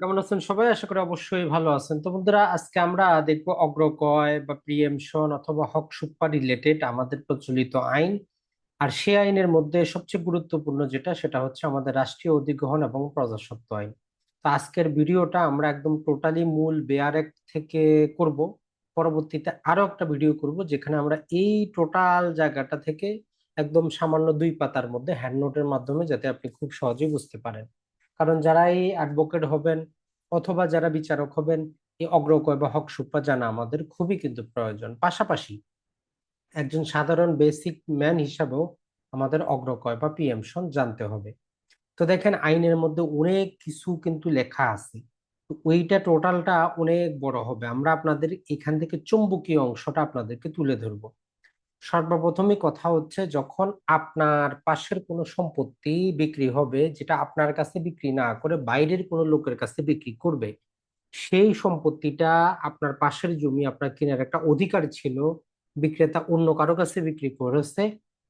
কেমন আছেন সবাই? আশা করি অবশ্যই ভালো আছেন। তো বন্ধুরা, আজকে আমরা দেখব অগ্রকয় বা প্রিএমশন অথবা হক সুপ্পা রিলেটেড আমাদের প্রচলিত আইন। আর সে আইনের মধ্যে সবচেয়ে গুরুত্বপূর্ণ যেটা, সেটা হচ্ছে আমাদের রাষ্ট্রীয় অধিগ্রহণ এবং প্রজাস্বত্ব আইন। তো আজকের ভিডিওটা আমরা একদম টোটালি মূল বেয়ার অ্যাক্ট থেকে করব। পরবর্তীতে আরও একটা ভিডিও করব, যেখানে আমরা এই টোটাল জায়গাটা থেকে একদম সামান্য দুই পাতার মধ্যে হ্যান্ড নোটের মাধ্যমে যাতে আপনি খুব সহজেই বুঝতে পারেন। কারণ যারা এই অ্যাডভোকেট হবেন অথবা যারা বিচারক হবেন, এই অগ্রকয় বা হক সুপ্পা জানা আমাদের খুবই কিন্তু প্রয়োজন। পাশাপাশি একজন সাধারণ বেসিক ম্যান হিসাবেও আমাদের অগ্রকয় বা পিএমশন জানতে হবে। তো দেখেন, আইনের মধ্যে অনেক কিছু কিন্তু লেখা আছে। ওইটা টোটালটা অনেক বড় হবে। আমরা আপনাদের এখান থেকে চুম্বকীয় অংশটা আপনাদেরকে তুলে ধরবো। সর্বপ্রথমই কথা হচ্ছে যখন আপনার পাশের কোনো সম্পত্তি বিক্রি হবে যেটা আপনার কাছে বিক্রি না করে বাইরের কোনো লোকের কাছে বিক্রি করবে, সেই সম্পত্তিটা আপনার পাশের জমি আপনার কেনার একটা অধিকার ছিল, বিক্রেতা অন্য কারও কাছে বিক্রি করেছে।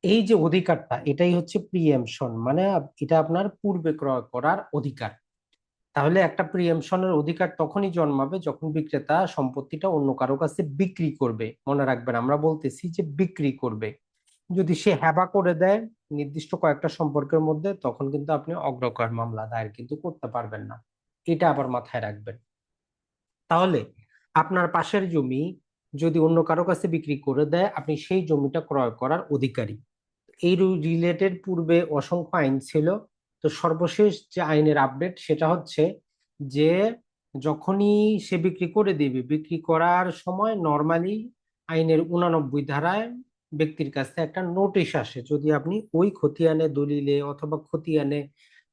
এই যে অধিকারটা, এটাই হচ্ছে প্রিএমশন মানে এটা আপনার পূর্বে ক্রয় করার অধিকার। তাহলে একটা প্রিএমশনের অধিকার তখনই জন্মাবে যখন বিক্রেতা সম্পত্তিটা অন্য কারও কাছে বিক্রি করবে। মনে রাখবেন, আমরা বলতেছি যে বিক্রি করবে। যদি সে হ্যাবা করে দেয় নির্দিষ্ট কয়েকটা সম্পর্কের মধ্যে, তখন কিন্তু আপনি অগ্রকর মামলা দায়ের কিন্তু করতে পারবেন না। এটা আবার মাথায় রাখবেন। তাহলে আপনার পাশের জমি যদি অন্য কারও কাছে বিক্রি করে দেয়, আপনি সেই জমিটা ক্রয় করার অধিকারী। এই রিলেটেড পূর্বে অসংখ্য আইন ছিল তো সর্বশেষ যে আইনের আপডেট সেটা হচ্ছে যে যখনই সে বিক্রি করে দিবে, বিক্রি করার সময় নর্মালি আইনের উনানব্বই ধারায় ব্যক্তির কাছে একটা নোটিশ আসে। যদি আপনি ওই খতিয়ানে দলিলে অথবা খতিয়ানে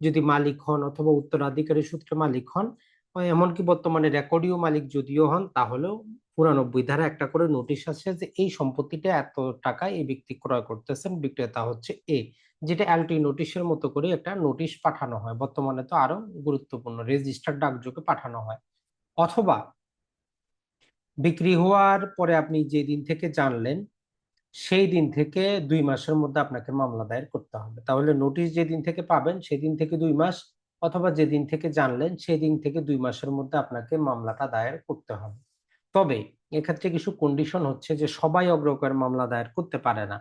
যদি মালিক হন অথবা উত্তরাধিকারী সূত্রে মালিক হন, এমনকি বর্তমানে রেকর্ডীয় মালিক যদিও হন, তাহলেও পুরানব্বই ধারা একটা করে নোটিশ আসে যে এই সম্পত্তিটা এত টাকায় এই ব্যক্তি ক্রয় করতেছেন, বিক্রেতা হচ্ছে এ। যেটা এলটি নোটিশের মতো করে একটা নোটিশ পাঠানো হয়। বর্তমানে তো আরও গুরুত্বপূর্ণ রেজিস্টার ডাকযোগে পাঠানো হয়। অথবা বিক্রি হওয়ার পরে আপনি যে দিন থেকে জানলেন, সেই দিন থেকে দুই মাসের মধ্যে আপনাকে মামলা দায়ের করতে হবে। তাহলে নোটিশ যেদিন থেকে পাবেন, সেদিন থেকে দুই মাস, অথবা যেদিন থেকে জানলেন সেই দিন থেকে দুই মাসের মধ্যে আপনাকে মামলাটা দায়ের করতে হবে। তবে এক্ষেত্রে কিছু কন্ডিশন হচ্ছে যে সবাই অগ্রকর মামলা দায়ের করতে পারে না।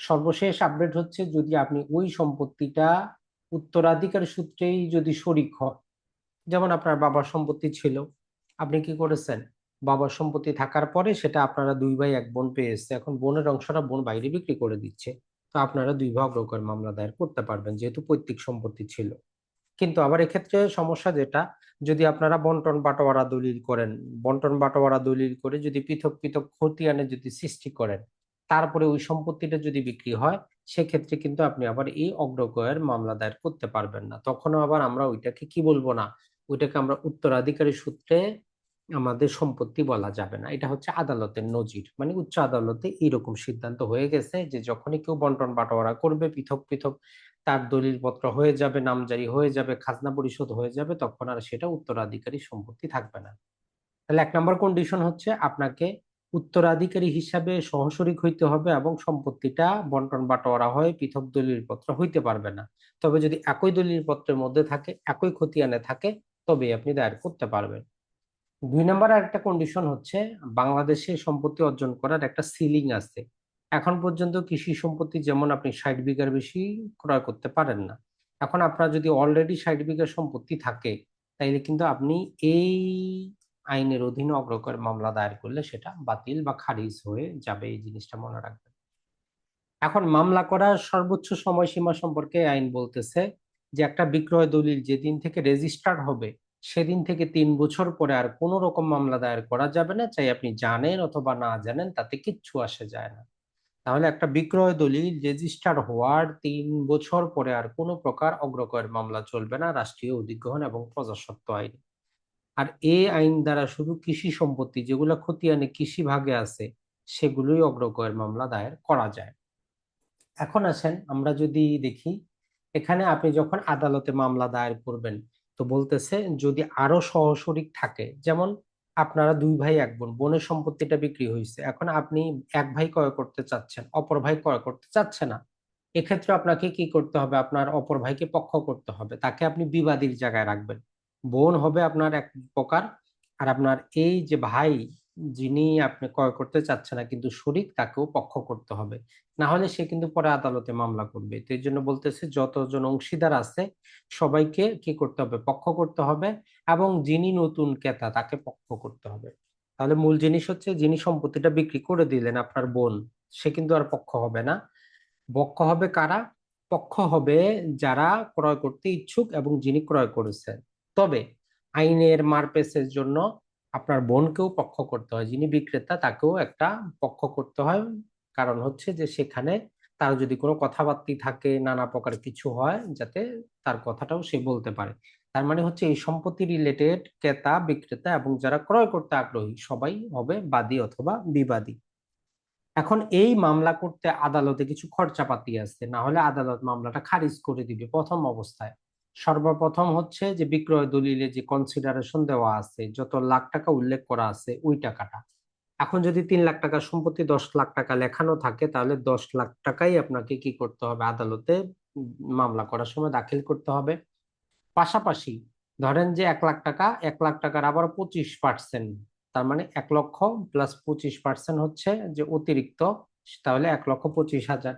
সর্বশেষ আপডেট হচ্ছে যদি আপনি ওই সম্পত্তিটা উত্তরাধিকার সূত্রেই যদি শরিক হন, যেমন আপনার বাবার সম্পত্তি ছিল, আপনি কি করেছেন? বাবার সম্পত্তি থাকার পরে সেটা আপনারা দুই ভাই এক বোন পেয়ে পেয়েছে এখন বোনের অংশটা বোন বাইরে বিক্রি করে দিচ্ছে। তো আপনারা দুই ভাগ রোগের মামলা দায়ের করতে পারবেন, যেহেতু পৈতৃক সম্পত্তি ছিল। কিন্তু আবার এক্ষেত্রে সমস্যা যেটা, যদি আপনারা বন্টন বাটোয়ারা দলিল করেন, বন্টন বাটোয়ারা দলিল করে যদি পৃথক পৃথক খতিয়ানে যদি সৃষ্টি করেন তারপরে ওই সম্পত্তিটা যদি বিক্রি হয়, সেক্ষেত্রে কিন্তু আপনি আবার এই অগ্রগয়ের মামলা দায়ের করতে পারবেন না। তখনও আবার আমরা ওইটাকে কি বলব না, ওইটাকে আমরা উত্তরাধিকারী সূত্রে আমাদের সম্পত্তি বলা যাবে না। এটা হচ্ছে আদালতের নজির। মানে উচ্চ আদালতে এইরকম সিদ্ধান্ত হয়ে গেছে যে যখনই কেউ বন্টন বাটোয়ারা করবে, পৃথক পৃথক তার দলিলপত্র হয়ে যাবে, নামজারি হয়ে যাবে, খাজনা পরিশোধ হয়ে যাবে, তখন আর সেটা উত্তরাধিকারী সম্পত্তি থাকবে না। তাহলে এক নম্বর কন্ডিশন হচ্ছে আপনাকে উত্তরাধিকারী হিসাবে সহশরিক হইতে হবে এবং সম্পত্তিটা বন্টন বাটোয়ারা হয়ে পৃথক দলিল পত্র হইতে পারবে না। তবে যদি একই দলিল পত্রের মধ্যে থাকে, একই খতিয়ানে থাকে তবে আপনি দায়ের করতে পারবেন। দুই নম্বর একটা কন্ডিশন হচ্ছে, বাংলাদেশে সম্পত্তি অর্জন করার একটা সিলিং আছে। এখন পর্যন্ত কৃষি সম্পত্তি যেমন আপনি ষাট বিঘার বেশি ক্রয় করতে পারেন না। এখন আপনার যদি অলরেডি ষাট বিঘা সম্পত্তি থাকে, তাইলে কিন্তু আপনি এই আইনের অধীনে অগ্রকর মামলা দায়ের করলে সেটা বাতিল বা খারিজ হয়ে যাবে, এই জিনিসটা মনে রাখবেন। এখন মামলা করার সর্বোচ্চ সময়সীমা সম্পর্কে আইন বলতেছে যে একটা বিক্রয় দলিল যেদিন থেকে রেজিস্টার হবে, সেদিন থেকে তিন বছর পরে আর কোনো রকম মামলা দায়ের করা যাবে না, চাই আপনি জানেন অথবা না জানেন, তাতে কিচ্ছু আসে যায় না। তাহলে একটা বিক্রয় দলিল রেজিস্টার হওয়ার তিন বছর পরে আর কোনো প্রকার অগ্রকয়ের মামলা চলবে না, রাষ্ট্রীয় অধিগ্রহণ এবং প্রজাস্বত্ব আইন। আর এ আইন দ্বারা শুধু কৃষি সম্পত্তি যেগুলো খতিয়ানে কৃষি ভাগে আছে, সেগুলোই অগ্রকয়ের মামলা দায়ের করা যায়। এখন আসেন আমরা যদি দেখি, এখানে আপনি যখন আদালতে মামলা দায়ের করবেন, তো বলতেছে যদি আরও সহশরিক থাকে, যেমন আপনারা দুই ভাই, এক বোন, বোনের সম্পত্তিটা বিক্রি হয়েছে এখন আপনি এক ভাই ক্রয় করতে চাচ্ছেন, অপর ভাই ক্রয় করতে চাচ্ছে না, এক্ষেত্রে আপনাকে কি করতে হবে? আপনার অপর ভাইকে পক্ষ করতে হবে, তাকে আপনি বিবাদীর জায়গায় রাখবেন। বোন হবে আপনার এক প্রকার, আর আপনার এই যে ভাই যিনি আপনি ক্রয় করতে চাচ্ছে না, কিন্তু শরিক তাকেও পক্ষ করতে হবে। না হলে সে কিন্তু পরে আদালতে মামলা করবে। তো এই জন্য বলতেছে, যতজন অংশীদার আছে, সবাইকে কি করতে হবে? পক্ষ করতে হবে এবং যিনি নতুন ক্রেতা, তাকে পক্ষ করতে হবে। তাহলে মূল জিনিস হচ্ছে, যিনি সম্পত্তিটা বিক্রি করে দিলেন আপনার বোন, সে কিন্তু আর পক্ষ হবে না। পক্ষ হবে কারা? পক্ষ হবে যারা ক্রয় করতে ইচ্ছুক এবং যিনি ক্রয় করেছেন। তবে আইনের মারপেসের জন্য আপনার বোনকেও পক্ষ করতে হয়, যিনি বিক্রেতা তাকেও একটা পক্ষ করতে হয়। কারণ হচ্ছে যে সেখানে তার যদি কোনো কথাবার্তি থাকে, নানা প্রকার কিছু হয়, যাতে তার কথাটাও সে বলতে পারে। তার মানে হচ্ছে এই সম্পত্তি রিলেটেড ক্রেতা, বিক্রেতা এবং যারা ক্রয় করতে আগ্রহী, সবাই হবে বাদী অথবা বিবাদী। এখন এই মামলা করতে আদালতে কিছু খরচাপাতি আছে না হলে আদালত মামলাটা খারিজ করে দিবে প্রথম অবস্থায়। সর্বপ্রথম হচ্ছে যে বিক্রয় দলিলে যে কনসিডারেশন দেওয়া আছে, যত লাখ টাকা উল্লেখ করা আছে, ওই টাকাটা। এখন যদি তিন লাখ টাকা সম্পত্তি, দশ লাখ টাকা লেখানো থাকে, তাহলে দশ লাখ টাকাই আপনাকে কি করতে হবে? আদালতে মামলা করার সময় দাখিল করতে হবে। পাশাপাশি ধরেন যে এক লাখ টাকা, এক লাখ টাকার আবার পঁচিশ পার্সেন্ট তার মানে এক লক্ষ প্লাস পঁচিশ পার্সেন্ট হচ্ছে যে অতিরিক্ত, তাহলে এক লক্ষ পঁচিশ হাজার।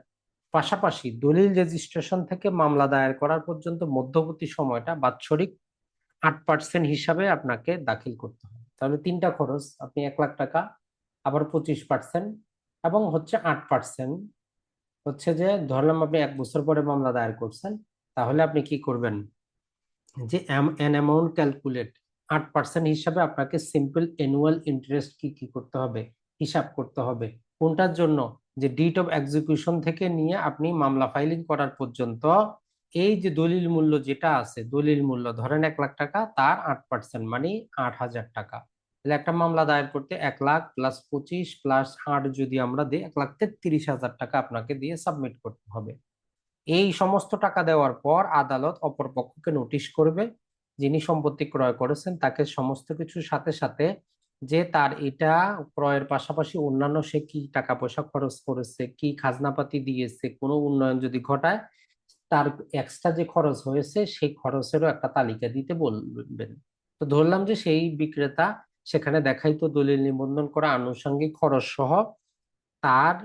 পাশাপাশি দলিল রেজিস্ট্রেশন থেকে মামলা দায়ের করার পর্যন্ত মধ্যবর্তী সময়টা বাৎসরিক আট পার্সেন্ট হিসাবে আপনাকে দাখিল করতে হবে। তাহলে তিনটা খরচ, আপনি এক লাখ টাকা, আবার পঁচিশ পার্সেন্ট এবং হচ্ছে আট পার্সেন্ট হচ্ছে যে ধরলাম আপনি এক বছর পরে মামলা দায়ের করছেন, তাহলে আপনি কি করবেন? যে অ্যান অ্যামাউন্ট ক্যালকুলেট আট পার্সেন্ট হিসাবে আপনাকে সিম্পল অ্যানুয়াল ইন্টারেস্ট কি কি করতে হবে? হিসাব করতে হবে। কোনটার জন্য? যে ডিট অফ এক্সিকিউশন থেকে নিয়ে আপনি মামলা ফাইলিং করার পর্যন্ত এই যে দলিল মূল্য যেটা আছে, দলিল মূল্য ধরেন এক লাখ টাকা, তার আট পার্সেন্ট মানে আট হাজার টাকা। তাহলে একটা মামলা দায়ের করতে এক লাখ প্লাস পঁচিশ প্লাস আট যদি আমরা দিই, এক লাখ তেত্রিশ হাজার টাকা আপনাকে দিয়ে সাবমিট করতে হবে। এই সমস্ত টাকা দেওয়ার পর আদালত অপর পক্ষকে নোটিশ করবে, যিনি সম্পত্তি ক্রয় করেছেন, তাকে সমস্ত কিছুর সাথে সাথে যে তার এটা ক্রয়ের পাশাপাশি অন্যান্য সে কি টাকা পয়সা খরচ করেছে, কি খাজনাপাতি দিয়েছে, কোনো উন্নয়ন যদি ঘটায়, তার এক্সট্রা যে খরচ হয়েছে, সেই খরচেরও একটা তালিকা দিতে বলবেন। তো ধরলাম যে সেই বিক্রেতা সেখানে দেখাইতো দলিল নিবন্ধন করা আনুষঙ্গিক খরচ সহ তার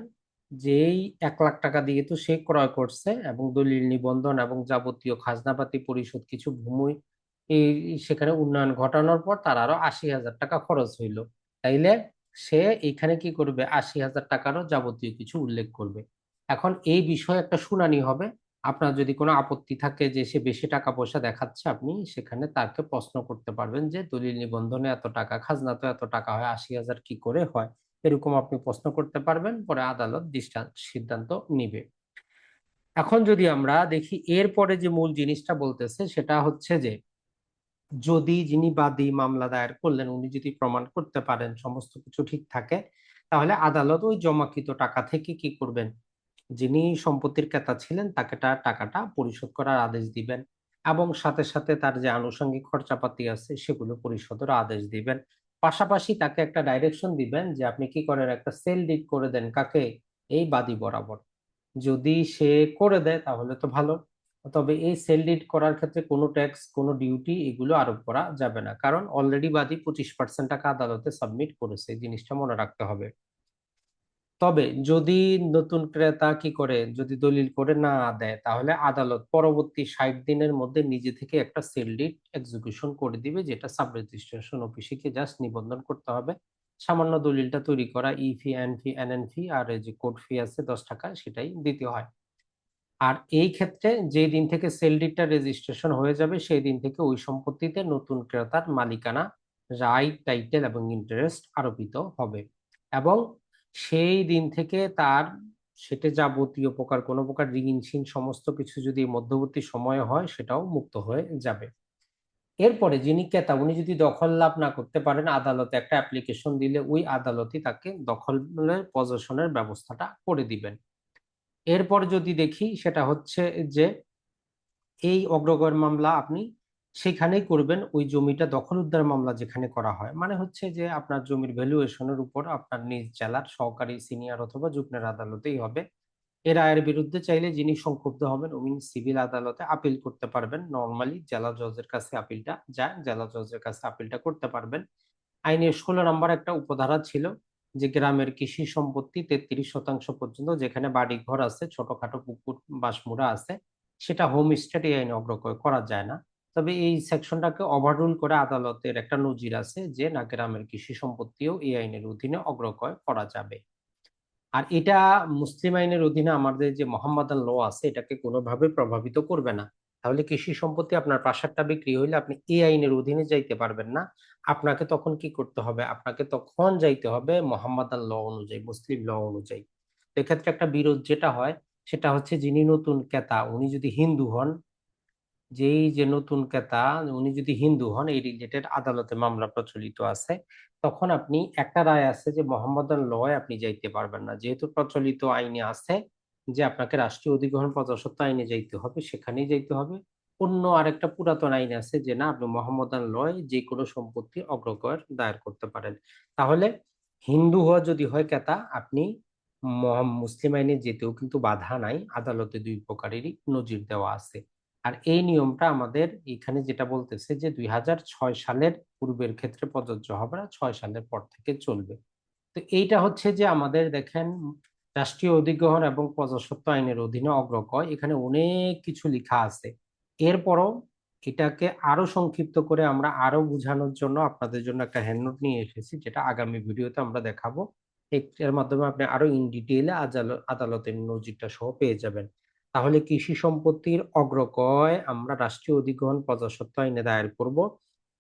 যেই এক লাখ টাকা দিয়ে তো সে ক্রয় করছে এবং দলিল নিবন্ধন এবং যাবতীয় খাজনাপাতি, পরিশোধ, কিছু ভূমি এই সেখানে উন্নয়ন ঘটানোর পর তার আরও আশি হাজার টাকা খরচ হইল। তাইলে সে এখানে কি করবে? আশি হাজার টাকারও যাবতীয় কিছু উল্লেখ করবে। এখন এই বিষয়ে একটা শুনানি হবে। আপনার যদি কোনো আপত্তি থাকে যে সে বেশি টাকা পয়সা দেখাচ্ছে আপনি, সেখানে তাকে প্রশ্ন করতে পারবেন যে, দলিল নিবন্ধনে এত টাকা, খাজনা তো এত টাকা হয়, আশি হাজার কি করে হয়? এরকম আপনি প্রশ্ন করতে পারবেন, পরে আদালত দৃষ্টান্ত সিদ্ধান্ত নিবে। এখন যদি আমরা দেখি, এরপরে যে মূল জিনিসটা বলতেছে, সেটা হচ্ছে যে যদি যিনি বাদী মামলা দায়ের করলেন, উনি যদি প্রমাণ করতে পারেন সমস্ত কিছু ঠিক থাকে, তাহলে আদালত ওই জমাকৃত টাকা থেকে কি করবেন? যিনি সম্পত্তির ক্রেতা ছিলেন, তাকে তার টাকাটা পরিশোধ করার আদেশ দিবেন এবং সাথে সাথে তার যে আনুষঙ্গিক খরচাপাতি আছে, সেগুলো পরিশোধের আদেশ দিবেন। পাশাপাশি তাকে একটা ডাইরেকশন দিবেন যে আপনি কি করেন, একটা সেল ডিড করে দেন কাকে? এই বাদী বরাবর। যদি সে করে দেয়, তাহলে তো ভালো। তবে এই সেল ডিড করার ক্ষেত্রে কোনো ট্যাক্স কোনো ডিউটি এগুলো আরোপ করা যাবে না। কারণ অলরেডি বাদী পঁচিশ পার্সেন্ট টাকা আদালতে সাবমিট করেছে, এই জিনিসটা মনে রাখতে হবে। তবে যদি নতুন ক্রেতা কি করে, যদি দলিল করে না দেয়, তাহলে আদালত পরবর্তী ষাট দিনের মধ্যে নিজে থেকে একটা সেল ডিড এক্সিকিউশন করে দিবে, যেটা সাব রেজিস্ট্রেশন অফিসে কি জাস্ট নিবন্ধন করতে হবে। সামান্য দলিলটা তৈরি করা ই ফি এন ফি এন এন ফি আর এই যে কোর্ট ফি আছে দশ টাকা, সেটাই দিতে হয়। আর এই ক্ষেত্রে যে দিন থেকে সেল ডিডটা রেজিস্ট্রেশন হয়ে যাবে, সেই দিন থেকে ওই সম্পত্তিতে নতুন ক্রেতার মালিকানা রাইট টাইটেল এবং ইন্টারেস্ট আরোপিত হবে। এবং সেই দিন থেকে তার সেটা যাবতীয় প্রকার, কোনো প্রকার ঋণ সমস্ত কিছু যদি মধ্যবর্তী সময়ে হয়, সেটাও মুক্ত হয়ে যাবে। এরপরে যিনি ক্রেতা, উনি যদি দখল লাভ না করতে পারেন, আদালতে একটা অ্যাপ্লিকেশন দিলে ওই আদালতই তাকে দখলের পজেশনের ব্যবস্থাটা করে দিবেন। এরপর যদি দেখি, সেটা হচ্ছে যে এই অগ্রগর মামলা আপনি সেখানেই করবেন, ওই জমিটা দখল উদ্ধার মামলা যেখানে করা হয়। মানে হচ্ছে যে আপনার জমির ভ্যালুয়েশনের উপর আপনার নিজ জেলার সহকারী সিনিয়র অথবা যুগ্মের আদালতেই হবে। এ রায়ের বিরুদ্ধে চাইলে যিনি সংক্ষুব্ধ হবেন, উনি সিভিল আদালতে আপিল করতে পারবেন। নর্মালি জেলা জজের কাছে আপিলটা যায়, জেলা জজের কাছে আপিলটা করতে পারবেন। আইনের ষোলো নম্বর একটা উপধারা ছিল যে গ্রামের কৃষি সম্পত্তি তেত্রিশ শতাংশ পর্যন্ত যেখানে বাড়ি ঘর আছে, ছোটখাটো পুকুর বাসমুড়া আছে, সেটা হোম স্টেট এই আইনে অগ্রক্রয় করা যায় না। তবে এই সেকশনটাকে ওভাররুল করে আদালতের একটা নজির আছে যে না গ্রামের কৃষি সম্পত্তিও এই আইনের অধীনে অগ্রক্রয় করা যাবে। আর এটা মুসলিম আইনের অধীনে আমাদের যে মোহাম্মদান ল আছে, এটাকে কোনোভাবে প্রভাবিত করবে না। তাহলে কৃষি সম্পত্তি আপনার পাশারটা বিক্রি হইলে আপনি এই আইনের অধীনে যাইতে পারবেন না। আপনাকে তখন কি করতে হবে? আপনাকে তখন যাইতে হবে মোহাম্মদান ল অনুযায়ী, মুসলিম ল অনুযায়ী। এক্ষেত্রে একটা বিরোধ যেটা হয়, সেটা হচ্ছে যিনি নতুন ক্রেতা, উনি যদি হিন্দু হন, যেই যে নতুন ক্রেতা, উনি যদি হিন্দু হন, এই রিলেটেড আদালতে মামলা প্রচলিত আছে, তখন আপনি একটা রায় আছে যে মোহাম্মদ মোহাম্মদান লয় আপনি যাইতে পারবেন না। যেহেতু প্রচলিত আইনে আছে যে আপনাকে রাষ্ট্রীয় অধিগ্রহণ প্রজাসত্ব আইনে যাইতে হবে, সেখানেই যাইতে হবে। অন্য আরেকটা পুরাতন আইন আছে যে না, আপনি মোহাম্মদান লয় যে কোনো সম্পত্তি অগ্রকর দায়ের করতে পারেন। তাহলে হিন্দু হওয়া যদি হয় কেতা আপনি মুসলিম আইনে যেতেও কিন্তু বাধা নাই, আদালতে দুই প্রকারেরই নজির দেওয়া আছে। আর এই নিয়মটা আমাদের এখানে যেটা বলতেছে যে দুই হাজার ছয় সালের পূর্বের ক্ষেত্রে প্রযোজ্য হবে না, ছয় সালের পর থেকে চলবে। তো এইটা হচ্ছে যে আমাদের দেখেন রাষ্ট্রীয় অধিগ্রহণ এবং প্রজাসত্ব আইনের অধীনে অগ্রকয় এখানে অনেক কিছু লেখা আছে। এরপরও এটাকে আরও সংক্ষিপ্ত করে আমরা আরও বোঝানোর জন্য আপনাদের জন্য একটা হ্যান্ডনোট নিয়ে এসেছি, যেটা আগামী ভিডিওতে আমরা দেখাবো। এর মাধ্যমে আপনি আরও ইন ডিটেইলে আদালতের নজিরটা সহ পেয়ে যাবেন। তাহলে কৃষি সম্পত্তির অগ্রকয় আমরা রাষ্ট্রীয় অধিগ্রহণ প্রজাসত্ব আইনে দায়ের করব।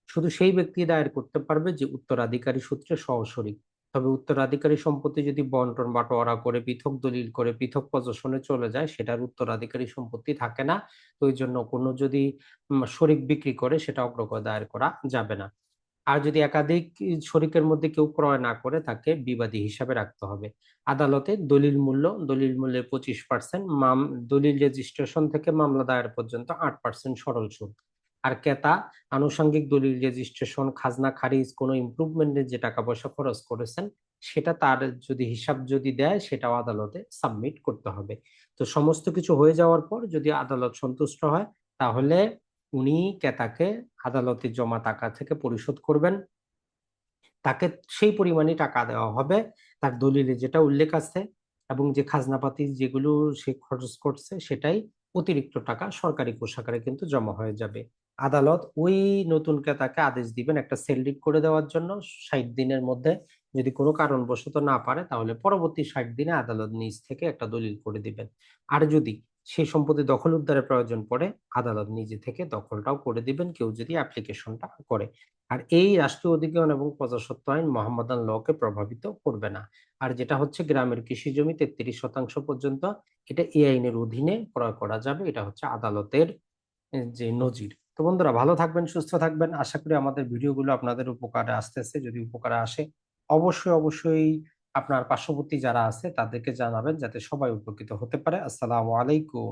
শুধু সেই ব্যক্তি দায়ের করতে পারবে যে উত্তরাধিকারী সূত্রে সহসরিক তবে উত্তরাধিকারী সম্পত্তি যদি বন্টন বাটোয়ারা করে, পৃথক দলিল করে, পৃথক প্রজাশনে চলে যায়, সেটার উত্তরাধিকারী সম্পত্তি থাকে না। তো ওই জন্য কোনো যদি শরিক বিক্রি করে, সেটা অগ্রকয় দায়ের করা যাবে না। আর যদি একাধিক শরিকের মধ্যে কেউ ক্রয় না করে, তাকে বিবাদী হিসাবে রাখতে হবে। আদালতে দলিল মূল্য, দলিল মূল্যের পঁচিশ পার্সেন্ট, মাম, দলিল রেজিস্ট্রেশন থেকে মামলা দায়ের পর্যন্ত আট পার্সেন্ট সরল সুদ। আর ক্রেতা, আনুষঙ্গিক দলিল রেজিস্ট্রেশন খাজনা, খারিজ, কোনো ইমপ্রুভমেন্টের যে টাকা পয়সা খরচ করেছেন, সেটা তার যদি হিসাব যদি দেয়, সেটাও আদালতে সাবমিট করতে হবে। তো সমস্ত কিছু হয়ে যাওয়ার পর যদি আদালত সন্তুষ্ট হয়, তাহলে উনি ক্রেতাকে আদালতে জমা টাকা থেকে পরিশোধ করবেন। তাকে সেই পরিমাণে টাকা দেওয়া হবে, তার দলিলে যেটা উল্লেখ আছে এবং যে খাজনাপাতি যেগুলো সে খরচ করছে, সেটাই অতিরিক্ত টাকা সরকারি কোষাগারে কিন্তু জমা হয়ে যাবে। আদালত ওই নতুন ক্রেতাকে আদেশ দিবেন একটা সেল করে দেওয়ার জন্য। ষাট দিনের মধ্যে যদি কোনো কারণবশত না পারে, তাহলে পরবর্তী ষাট দিনে আদালত নিজ থেকে একটা দলিল করে দিবেন। আর যদি সেই সম্পত্তি দখল উদ্ধারের প্রয়োজন পড়ে, আদালত নিজে থেকে দখলটাও করে দিবেন কেউ যদি অ্যাপ্লিকেশনটা করে। আর এই রাষ্ট্রীয় অধিগ্রহণ এবং প্রজাসত্ব আইন মোহাম্মদান লকে প্রভাবিত করবে না। আর যেটা হচ্ছে গ্রামের কৃষি জমি তেত্রিশ শতাংশ পর্যন্ত, এটা এই আইনের অধীনে ক্রয় করা যাবে। এটা হচ্ছে আদালতের যে নজির। তো বন্ধুরা, ভালো থাকবেন, সুস্থ থাকবেন। আশা করি আমাদের ভিডিওগুলো আপনাদের উপকারে আসতেছে, যদি উপকারে আসে, অবশ্যই অবশ্যই আপনার পার্শ্ববর্তী যারা আছে, তাদেরকে জানাবেন যাতে সবাই উপকৃত হতে পারে। আসসালামু আলাইকুম।